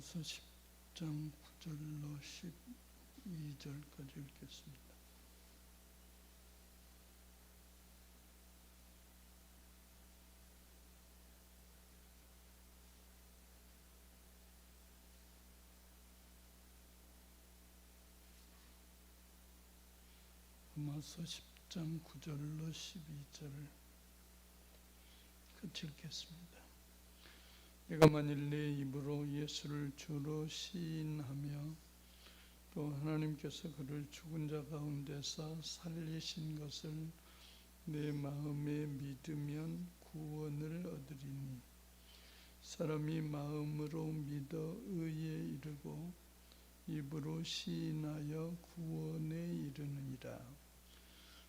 로마서 10장 9절로 12절까지 읽겠습니다. 로마서 10장 9절로 12절을 같이 읽겠습니다. 내가 만일 내 입으로 예수를 주로 시인하며 또 하나님께서 그를 죽은 자 가운데서 살리신 것을 내 마음에 믿으면 구원을 얻으리니 사람이 마음으로 믿어 의에 이르고 입으로 시인하여 구원에 이르느니라.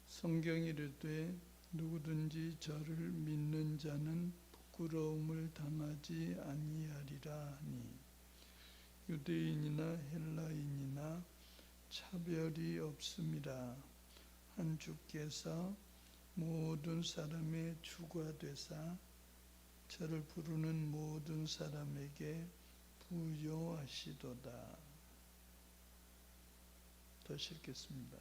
성경이 이르되 누구든지 저를 믿는 자는 부끄러움을 당하지 아니하리라 하니 유대인이나 헬라인이나 차별이 없음이라 한 주께서 모든 사람의 주가 되사 저를 부르는 모든 사람에게 부여하시도다. 다시 읽겠습니다.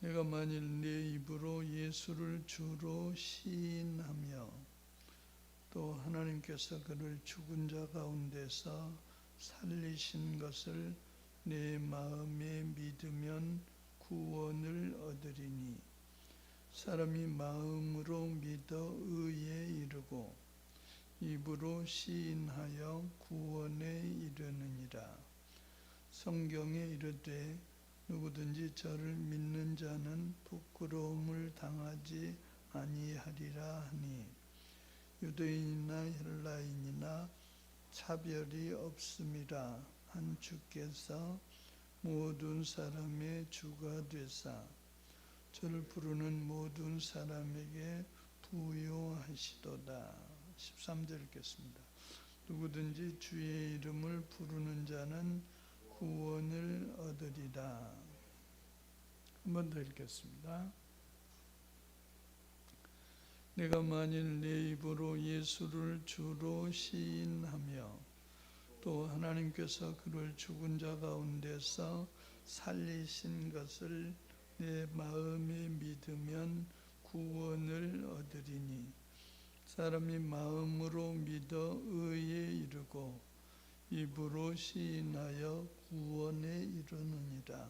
내가 만일 내 입으로 예수를 주로 시인하며 또 하나님께서 그를 죽은 자 가운데서 살리신 것을 내 마음에 믿으면 구원을 얻으리니 사람이 마음으로 믿어 의에 이르고 입으로 시인하여 구원에 이르느니라. 성경에 이르되 누구든지 저를 믿는 자는 부끄러움을 당하지 아니하리라 하니 유대인이나 헬라인이나 차별이 없음이라 한 주께서 모든 사람의 주가 되사 저를 부르는 모든 사람에게 부요하시도다. 13절 읽겠습니다. 누구든지 주의 이름을 부르는 자는 구원을 얻으리라. 한번 더 읽겠습니다. 내가 만일 내 입으로 예수를 주로 시인하며 또 하나님께서 그를 죽은 자 가운데서 살리신 것을 내 마음에 믿으면 구원을 얻으리니 사람이 마음으로 믿어 입으로 시인하여 구원에 이르느니라.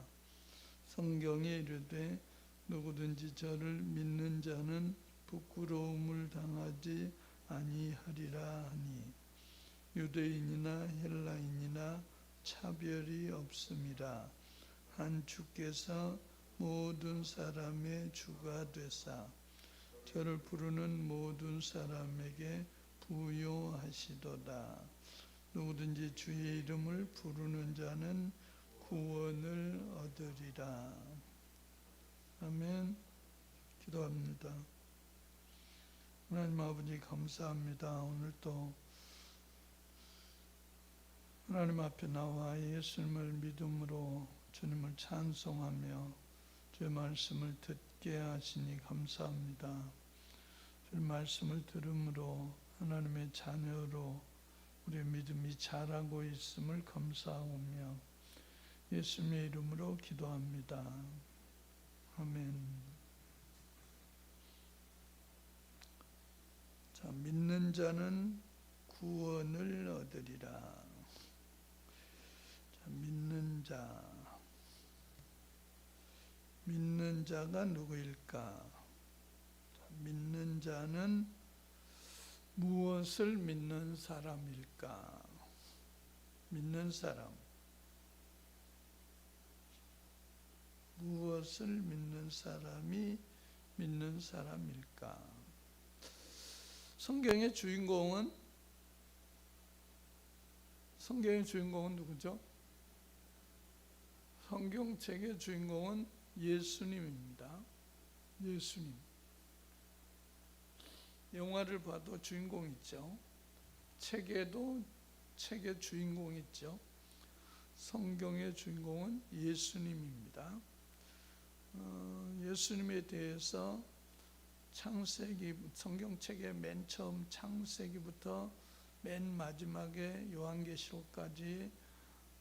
성경에 이르되 누구든지 저를 믿는 자는 부끄러움을 당하지 아니하리라 하니 유대인이나 헬라인이나 차별이 없음이라. 한 주께서 모든 사람의 주가 되사 저를 부르는 모든 사람에게 부요하시도다 누구든지 주의 이름을 부르는 자는 구원을 얻으리라 아멘 기도합니다 하나님 아버지 감사합니다. 오늘 또 하나님 앞에 나와 예수님을 믿음으로 주님을 찬송하며 주의 말씀을 듣게 하시니 감사합니다. 주의 말씀을 들음으로 하나님의 자녀로 우리의 믿음이 자라고 있음을 감사하며 예수님의 이름으로 기도합니다. 아멘. 자, 믿는 자는 구원을 얻으리라. 자, 믿는 자. 믿는 자가 누구일까? 자, 믿는 자는 무엇을 믿는 사람일까? 믿는 사람. 무엇을 믿는 사람이 믿는 사람일까? 성경의 주인공은 성경의 주인공은 누구죠? 성경책의 주인공은 예수님입니다. 예수님. 영화를 봐도 주인공 있죠. 책에도 책의 주인공 있죠. 성경의 주인공은 예수님입니다. 어, 예수님에 대해서 창세기 성경책의 맨 처음 창세기부터 맨 마지막에 요한계시록까지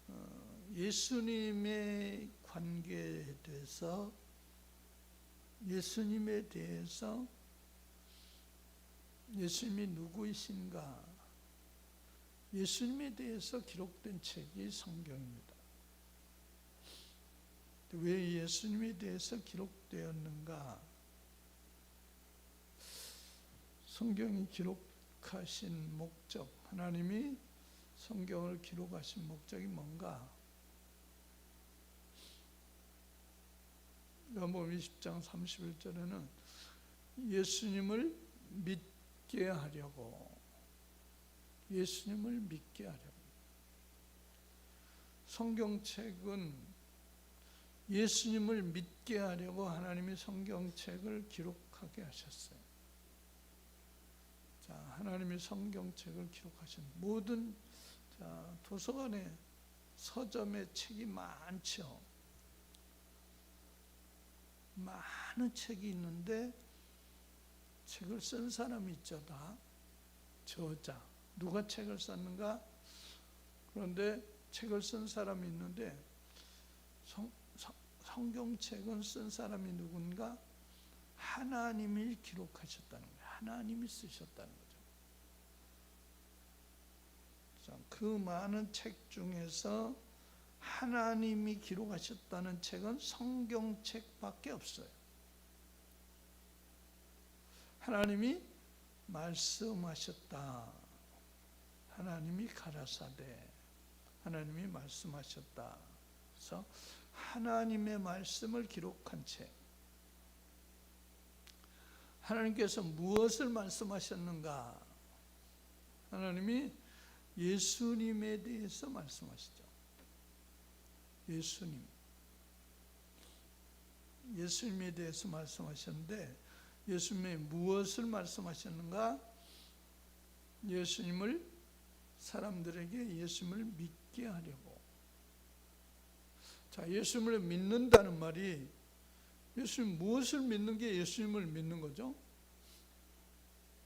어, 예수님의 관계에 대해서 예수님에 대해서 예수님이 누구이신가 예수님에 대해서 기록된 책이 성경입니다. 왜 예수님에 대해서 기록되었는가? 성경이 기록하신 목적, 하나님이 성경을 기록하신 목적이 뭔가? 요한복음 20장 31절에는 예수님을 믿 게 하려고 예수님을 믿게 하려고 성경책은 예수님을 믿게 하려고 하나님이 성경책을 기록하게 하셨어요. 자, 하나님이 성경책을 기록하신 모든 자, 도서관에 서점에 책이 많죠. 많은 책이 있는데 책을 쓴 사람이 다. 저자. 누가 책을 썼는가? 그런데 책을 쓴 사람이 있는데 성, 성, 성경책은 쓴 사람이 누군가? 하나님이 기록하셨다는 거예요. 하나님이 쓰셨다는 거죠. 자, 그 많은 책 중에서 하나님이 기록하셨다는 책은 성경책밖에 없어요. 하나님이 말씀하셨다. 하나님이 가라사대. 하나님이 말씀하셨다. 그래서 하나님의 말씀을 기록한 책. 하나님께서 무엇을 말씀하셨는가? 하나님이 예수님에 대해서 말씀하시죠. 예수님. 예수님에 대해서 말씀하셨는데 예수님이 무엇을 말씀하셨는가? 예수님을 사람들에게 예수님을 믿게 하려고. 자, 예수님을 믿는다는 말이 예수님 무엇을 믿는 게 예수님을 믿는 거죠?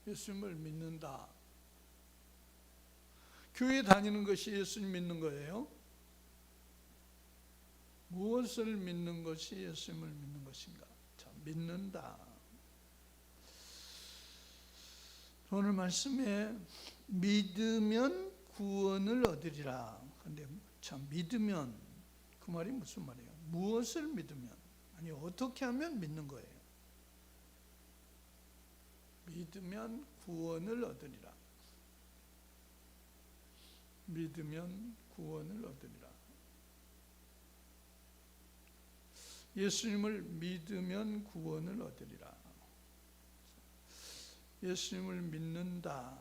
예수님을 믿는다. 교회 다니는 것이 예수님 믿는 거예요? 무엇을 믿는 것이 예수님을 믿는 것인가? 자, 믿는다. 오늘 말씀에 믿으면 구원을 얻으리라. 근데 참 믿으면 그 말이 무슨 말이에요? 무엇을 믿으면 아니 어떻게 하면 믿는 거예요? 믿으면 구원을 얻으리라. 믿으면 구원을 얻으리라. 예수님을 믿으면 구원을 얻으리라. 예수님을 믿는다.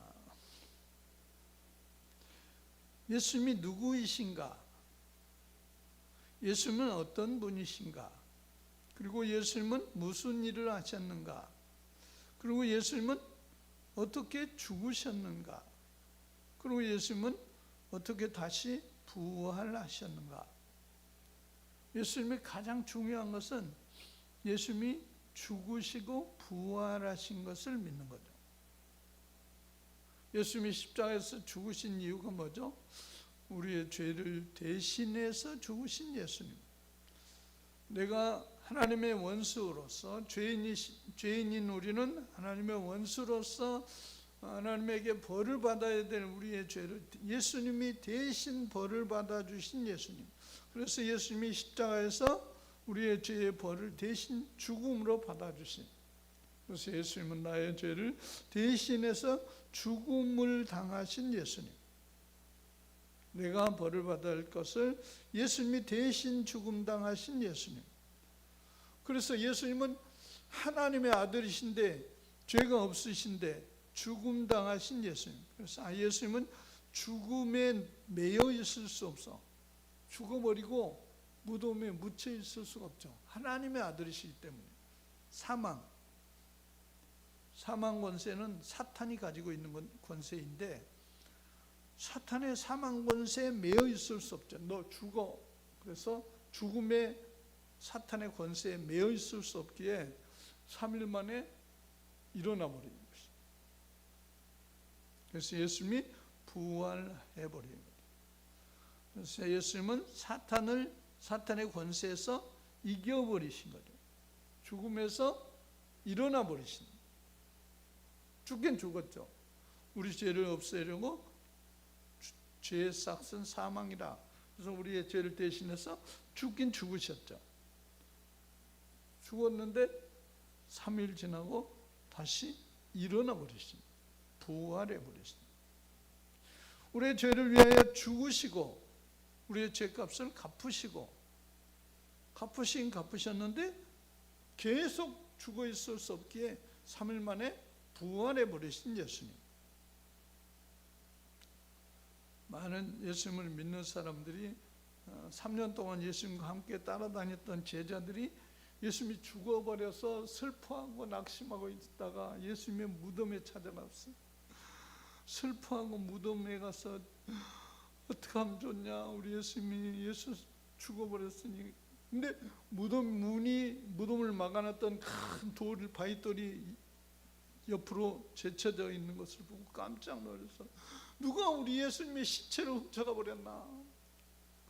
예수님이 누구이신가? 예수님은 어떤 분이신가? 그리고 예수님은 무슨 일을 하셨는가? 그리고 예수님은 어떻게 죽으셨는가? 그리고 예수님은 어떻게 다시 부활하셨는가? 예수님이 가장 중요한 것은 예수님이 죽으시고 부활하신 것을 믿는 거죠. 예수님이 십자가에서 죽으신 이유가 뭐죠? 우리의 죄를 대신해서 죽으신 예수님. 내가 하나님의 원수로서 죄인이, 죄인인 우리는 하나님의 원수로서 하나님에게 벌을 받아야 될 우리의 죄를 예수님이 대신 벌을 받아 주신 예수님. 그래서 예수님이 십자가에서 우리의 죄의 벌을 대신 죽음으로 받아 주신. 그래서 예수님은 나의 죄를 대신해서 죽음을 당하신 예수님. 내가 벌을 할 것을 예수님이 대신 죽음 당하신 예수님. 그래서 예수님은 하나님의 아들이신데 죄가 없으신데 죽음 당하신 예수님. 그래서 아, 예수님은 죽음에 매여 있을 수 없어. 죽어버리고 무덤에 묻혀 있을 수가 없죠. 하나님의 아들이시기 때문에 사망, 사망 권세는 사탄이 가지고 있는 권세인데 사탄의 사망 권세에 매여 있을 수 없죠. 너 죽어. 그래서 죽음의 사탄의 권세에 매여 있을 수 없기에 3일 만에 일어나 버린 것이. 그래서 예수님이 부활해 버린 거예요. 그래서 예수님은 사탄을 사탄의 권세에서 이겨 버리신 거죠. 죽음에서 일어나 버리신. 죽긴 죽었죠. 우리 죄를 없애려고 주- 죄의 싹은 사망이라. 그래서 우리의 죄를 대신해서 죽긴 죽으셨죠. 죽었는데 3일 지나고 다시 일어나 버리십니다. 부활해 버리십니다. 우리의 죄를 위하여 죽으시고 우리의 죄값을 갚으시고 갚으신 갚으셨는데 계속 죽어 있을 수 없기에 3일 만에 부활해 버리신 예수님. 많은 예수님을 믿는 사람들이 3년 동안 예수님과 함께 따라다녔던 제자들이 예수님이 죽어버려서 슬퍼하고 낙심하고 있다가 예수님의 무덤에 찾아갔어요. 슬퍼하고 무덤에 가서 어떻게 하면 좋냐 우리 예수님이 예수 죽어버렸으니 근데 무덤 문이 무덤을 막아놨던 큰 돌 바위돌이 옆으로 제쳐져 있는 것을 보고 깜짝 놀라서 누가 우리 예수님의 시체를 훔쳐가 버렸나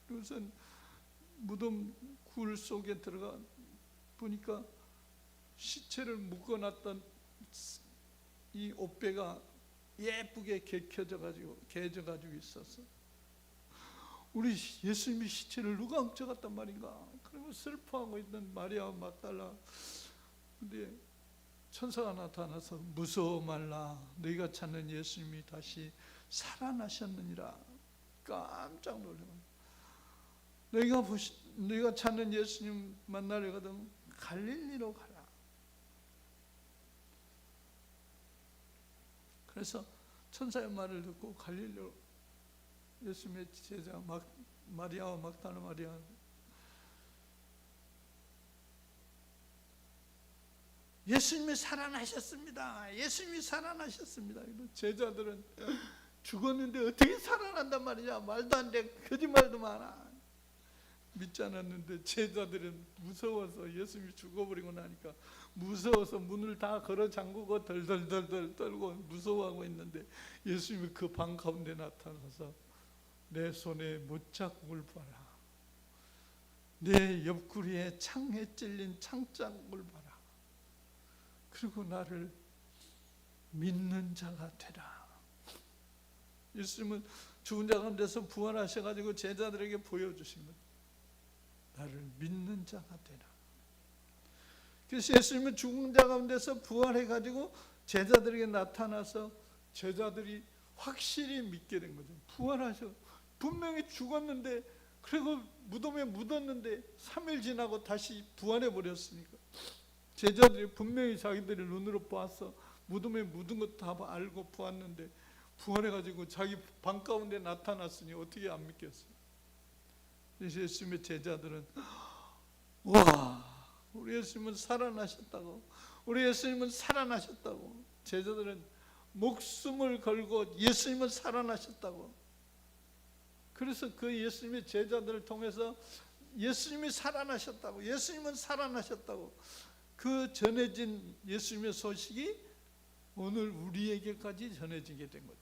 그래서 무덤 굴 속에 들어가 보니까 시체를 묶어놨던 이 옷배가 예쁘게 개켜져 가지고 개져 가지고 있었어. 우리 예수님의 시체를 누가 훔쳐갔단 말인가? 그러면 슬퍼하고 있는 마리아 막달라. 근데 천사가 나타나서 무서워 말라. 너희가 찾는 예수님이 다시 살아나셨느니라. 깜짝 놀래요. 너희가 보시, 너희가 찾는 예수님 만나려거든 갈릴리로 가라. 그래서 천사의 말을 듣고 갈릴리로 예수님의 제자 막 마리아와 막다나 마리아 예수님이 살아나셨습니다. 예수님이 살아나셨습니다. 제자들은 죽었는데 어떻게 살아난단 말이냐 말도 안 돼. 거짓말도 많아. 믿지 않았는데 제자들은 무서워서 예수님이 죽어버리고 나니까 무서워서 문을 다 걸어 잠그고 덜덜덜덜 떨고 무서워하고 있는데 예수님이 그 방 가운데 나타나서 내 손에 못자국을 봐라. 내 옆구리에 창에 찔린 창자국을 봐라. 그리고 나를 믿는 자가 되라. 예수님은 죽은 자 가운데서 부활하셔가지고 제자들에게 보여주신 것. 나를 믿는 자가 되라. 그래서 예수님은 죽은 자 가운데서 부활해가지고 제자들에게 나타나서 제자들이 확실히 믿게 된 거죠. 부활하셔. 분명히 죽었는데 그리고 무덤에 묻었는데 3일 지나고 다시 부활해 버렸으니까 제자들이 분명히 자기들의 눈으로 보았어. 무덤에 묻은 것다 알고 보았는데 부활해가지고 자기 방 가운데 나타났으니 어떻게 안? 그래서 예수님의 제자들은 와 우리 예수님은 살아나셨다고 우리 예수님은 살아나셨다고 제자들은 목숨을 걸고 예수님은 살아나셨다고 그래서 그 예수님의 제자들을 통해서 예수님이 살아나셨다고 예수님은 살아나셨다고 그 전해진 예수님의 소식이 오늘 우리에게까지 전해지게 된 거죠.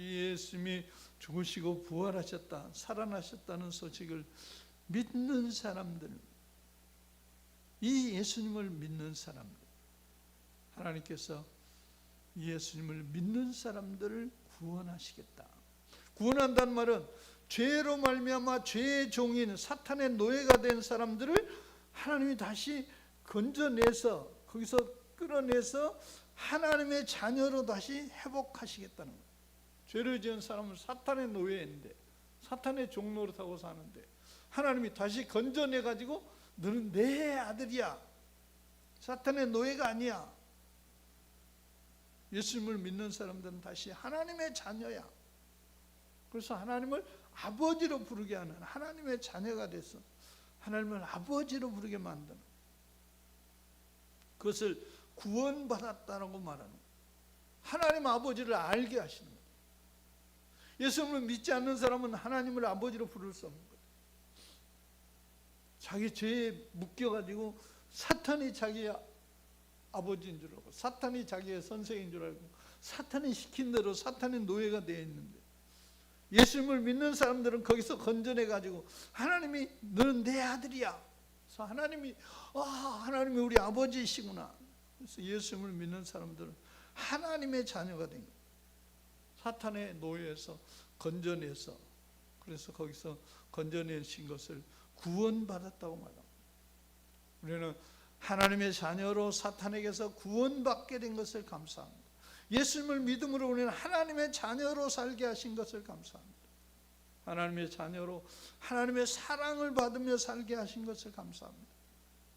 예수님이 죽으시고 부활하셨다, 살아나셨다는 소식을 믿는 사람들, 이 예수님을 믿는 사람들, 하나님께서 이 예수님을 믿는 사람들을 구원하시겠다. 구원한다는 말은 죄로 말미암아 죄의 종인 사탄의 노예가 된 사람들을 하나님이 다시 건져내서 거기서 끌어내서 하나님의 자녀로 다시 회복하시겠다는 거예요. 죄를 지은 사람은 사탄의 노예인데 사탄의 종노릇하고 사는데 하나님이 다시 건져내 가지고 너는 내 아들이야. 사탄의 노예가 아니야. 예수님을 믿는 사람들은 다시 하나님의 자녀야. 그래서 하나님을 아버지로 부르게 하는 하나님의 자녀가 돼서 하나님을 아버지로 부르게 만드는 그것을 구원받았다라고 말하는 하나님 아버지를 알게 하시는 거예요. 예수님을 믿지 않는 사람은 하나님을 아버지로 부를 수 없는 거예요. 자기 죄에 묶여가지고 사탄이 자기 아버지인 줄 알고 사탄이 자기의 선생인 줄 알고 사탄이 시킨 대로 사탄의 노예가 되어 있는데 예수님을 믿는 사람들은 거기서 건져내 가지고 하나님이 너는 내 아들이야. 그래서 하나님이 아 하나님이 우리 아버지이시구나. 그래서 예수님을 믿는 사람들은 하나님의 자녀가 된 거예요. 사탄의 노예에서 건져내서 그래서 거기서 건져내신 것을 구원받았다고 말합니다. 우리는 하나님의 자녀로 사탄에게서 구원받게 된 것을 감사합니다. 예수님을 믿음으로 우리는 하나님의 자녀로 살게 하신 것을 감사합니다. 하나님의 자녀로 하나님의 사랑을 받으며 살게 하신 것을 감사합니다.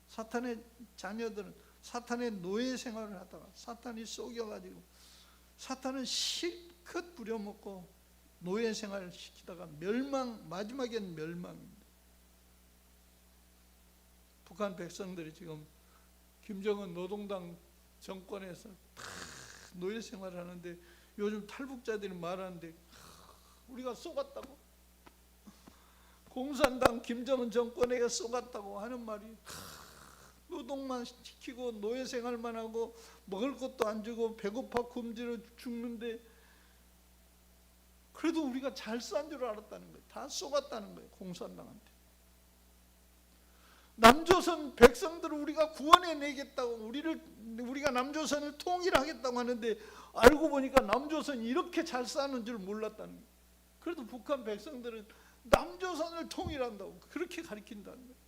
사탄의 자녀들은 사탄의 노예 생활을 하다가 사탄이 속여가지고 사탄은 실컷 부려먹고 노예 생활을 시키다가 멸망 마지막엔 멸망입니다. 북한 백성들이 지금 김정은 노동당 정권에서 다 노예 생활을 하는데 요즘 탈북자들이 말하는데 우리가 쏘갔다고 공산당 김정은 정권에게 쏘갔다고 하는 말이 노동만 시키고 노예 생활만 하고 먹을 것도 안 주고 배고파 굶주려 죽는데 그래도 우리가 잘싼줄 알았다는 거예요. 다 쏘갔다는 거예요. 공산당한테. 남조선 백성들을 우리가 구원해 내겠다고 우리를 우리가 남조선을 통일하겠다고 하는데 알고 보니까 남조선이 이렇게 잘 사는 줄 몰랐다는 거예요. 그래도 북한 백성들은 남조선을 통일한다고 그렇게 가리킨다는 거예요.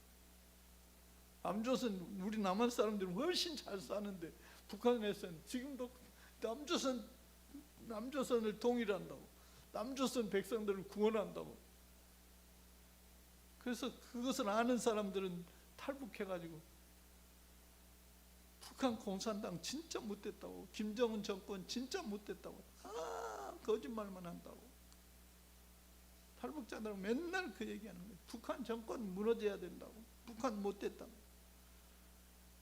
남조선 우리 남한 사람들은 훨씬 잘 사는데 북한에서는 지금도 남조선 남조선을 통일한다고 남조선 백성들을 구원한다고 그래서 그것을 아는 사람들은 탈북해가지고 북한 공산당 진짜 못됐다고 김정은 정권 진짜 못됐다고 아 거짓말만 한다고 탈북자들은 맨날 그 얘기하는 거예요. 북한 정권 무너져야 된다고. 북한 못됐다고.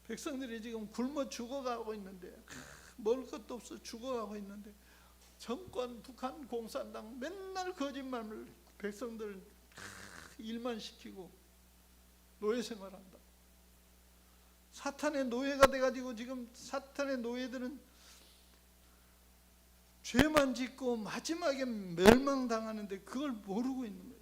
백성들이 지금 굶어 죽어가고 있는데 먹을 것도 없어 죽어가고 있는데 정권 북한 공산당 맨날 거짓말을 백성들 일만 시키고 노예 생활한다. 사탄의 노예가 돼가지고 지금 사탄의 노예들은 죄만 짓고 마지막에 멸망당하는데 그걸 모르고 있는 거예요.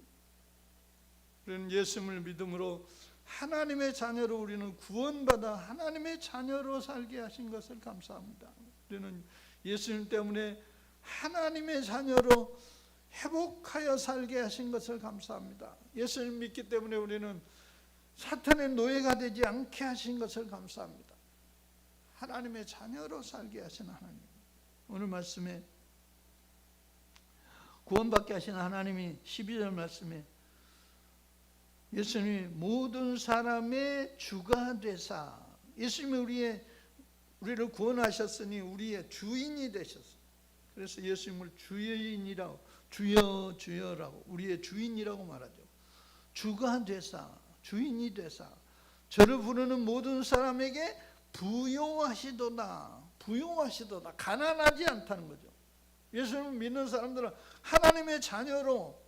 우리는 예수님을 믿음으로 하나님의 자녀로 우리는 구원받아 하나님의 자녀로 살게 하신 것을 감사합니다. 우리는 예수님 때문에 하나님의 자녀로 회복하여 살게 하신 것을 감사합니다. 예수님 믿기 때문에 우리는 사탄의 노예가 되지 않게 하신 것을 감사합니다. 하나님의 자녀로 살게 하신 하나님. 오늘 말씀에 구원받게 하신 하나님이 12절 말씀에 예수님이 모든 사람의 주가 되사 예수님이 우리의 우리를 구원하셨으니 우리의 주인이 되셨어요. 그래서 예수님을 주인이라고 주여 주여라고 우리의 주인이라고 말하죠. 주가 되사 주인이 되사 저를 부르는 모든 사람에게 부요하시도다. 부요하시도다. 가난하지 않다는 거죠. 예수님을 믿는 사람들은 하나님의 자녀로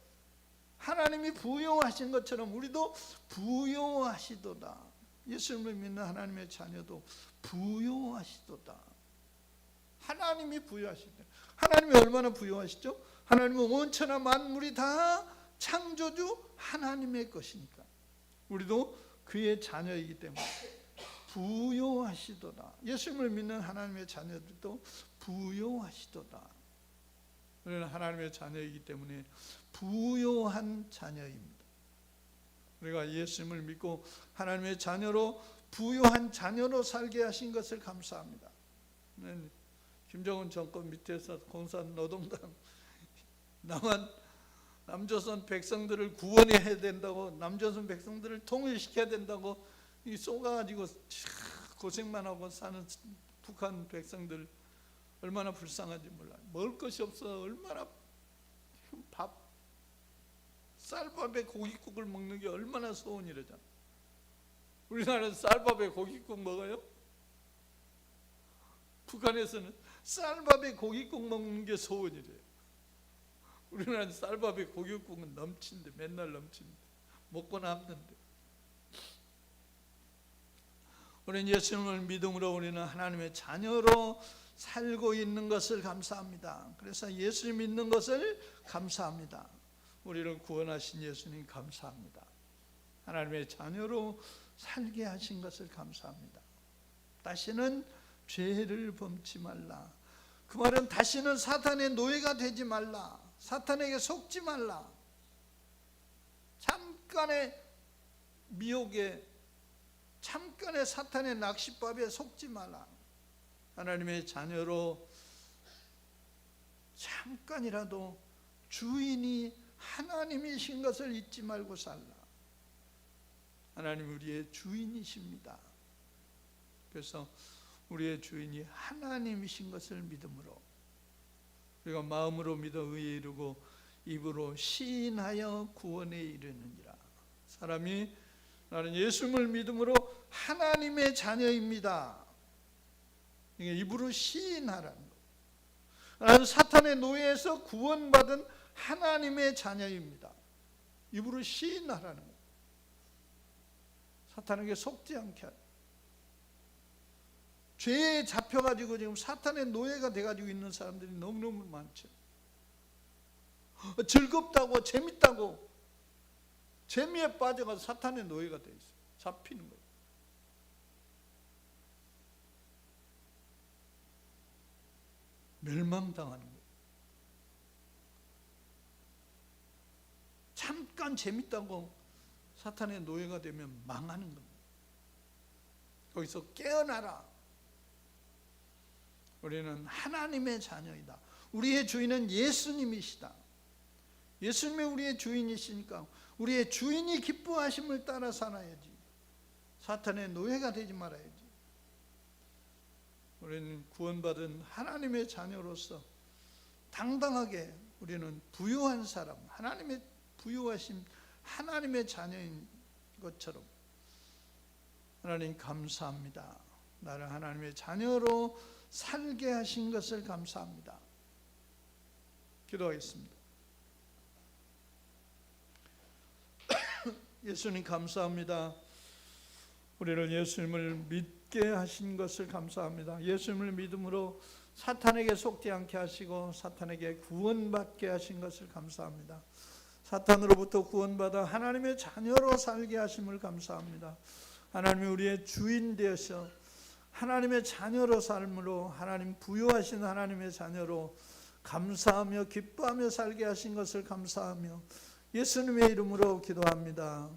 하나님이 부요하신 것처럼 우리도 부요하시도다. 예수님을 믿는 하나님의 자녀도 부요하시도다. 하나님이 부요하시다. 하나님이 얼마나 부요하시죠? 하나님은 원천하 만물이 다 창조주 하나님의 것이니까. 우리도 그의 자녀이기 때문에 부요하시도다. 예수님을 믿는 하나님의 자녀들도 부요하시도다. 우리는 하나님의 자녀이기 때문에 부요한 자녀입니다. 우리가 예수님을 믿고 하나님의 자녀로 부요한 자녀로 살게 하신 것을 감사합니다. 김정은 정권 밑에서 공산 노동당 남한 남조선 백성들을 구원해야 된다고 남조선 백성들을 통일시켜야 된다고 이 쏘가지고 고생만 하고 사는 북한 백성들 얼마나 불쌍한지 몰라. 먹을 것이 없어 얼마나 밥 쌀밥에 고깃국을 먹는 게 얼마나 소원이래잖아. 우리나라는 쌀밥에 고깃국 먹어요? 북한에서는 쌀밥에 고깃국 먹는 게 소원이래요. 우리나라는 쌀밥에 고깃국은 넘친데 맨날 넘친데 먹고 남는데 우리는 예수님을 믿음으로 우리는 하나님의 자녀로 살고 있는 것을 감사합니다. 그래서 예수 믿는 것을 감사합니다. 우리를 구원하신 예수님 감사합니다. 하나님의 자녀로 살게 하신 것을 감사합니다. 다시는 죄를 범치 말라. 그 말은 다시는 사탄의 노예가 되지 말라. 사탄에게 속지 말라. 잠깐의 미혹에 잠깐의 사탄의 낚시밥에 속지 말라. 하나님의 자녀로 잠깐이라도 주인이 하나님이신 것을 잊지 말고 살라. 하나님 우리의 주인이십니다. 그래서 우리의 주인이 하나님이신 것을 믿음으로 우리가 마음으로 믿어 의에 이르고 입으로 시인하여 구원에 이르느니라. 사람이 나는 예수님을 믿음으로 하나님의 자녀입니다. 이게 입으로 시인하라는 거. 나는 사탄의 노예에서 구원받은 하나님의 자녀입니다. 입으로 시인하라는 거. 사탄에게 속지 않게 하라. 죄에 잡혀가지고 지금 사탄의 노예가 돼가지고 있는 사람들이 너무너무 많죠. 즐겁다고 재밌다고 재미에 빠져가서 사탄의 노예가 돼 있어요. 잡히는 거예요. 멸망당하는 거예요. 잠깐 재밌다고 사탄의 노예가 되면 망하는 겁니다. 거기서 깨어나라. 우리는 하나님의 자녀이다. 우리의 주인은 예수님이시다. 예수님이 우리의 주인이시니까 우리의 주인이 기뻐하심을 따라 살아야지. 사탄의 노예가 되지 말아야지. 우리는 구원받은 하나님의 자녀로서 당당하게 우리는 부유한 사람, 하나님의 부유하신 하나님의 자녀인 것처럼 하나님 감사합니다. 나를 하나님의 자녀로 살게 하신 것을 감사합니다. 기도하겠습니다. 예수님 감사합니다. 우리를 예수님을 믿게 하신 것을 감사합니다. 예수님을 믿음으로 사탄에게 속지 않게 하시고 사탄에게 구원받게 하신 것을 감사합니다. 사탄으로부터 구원받아 하나님의 자녀로 살게 하심을 감사합니다. 하나님이 우리의 주인 되셔 하나님의 자녀로 삶으로 하나님 부여하신 하나님의 자녀로 감사하며 기뻐하며 살게 하신 것을 감사하며 예수님의 이름으로 기도합니다.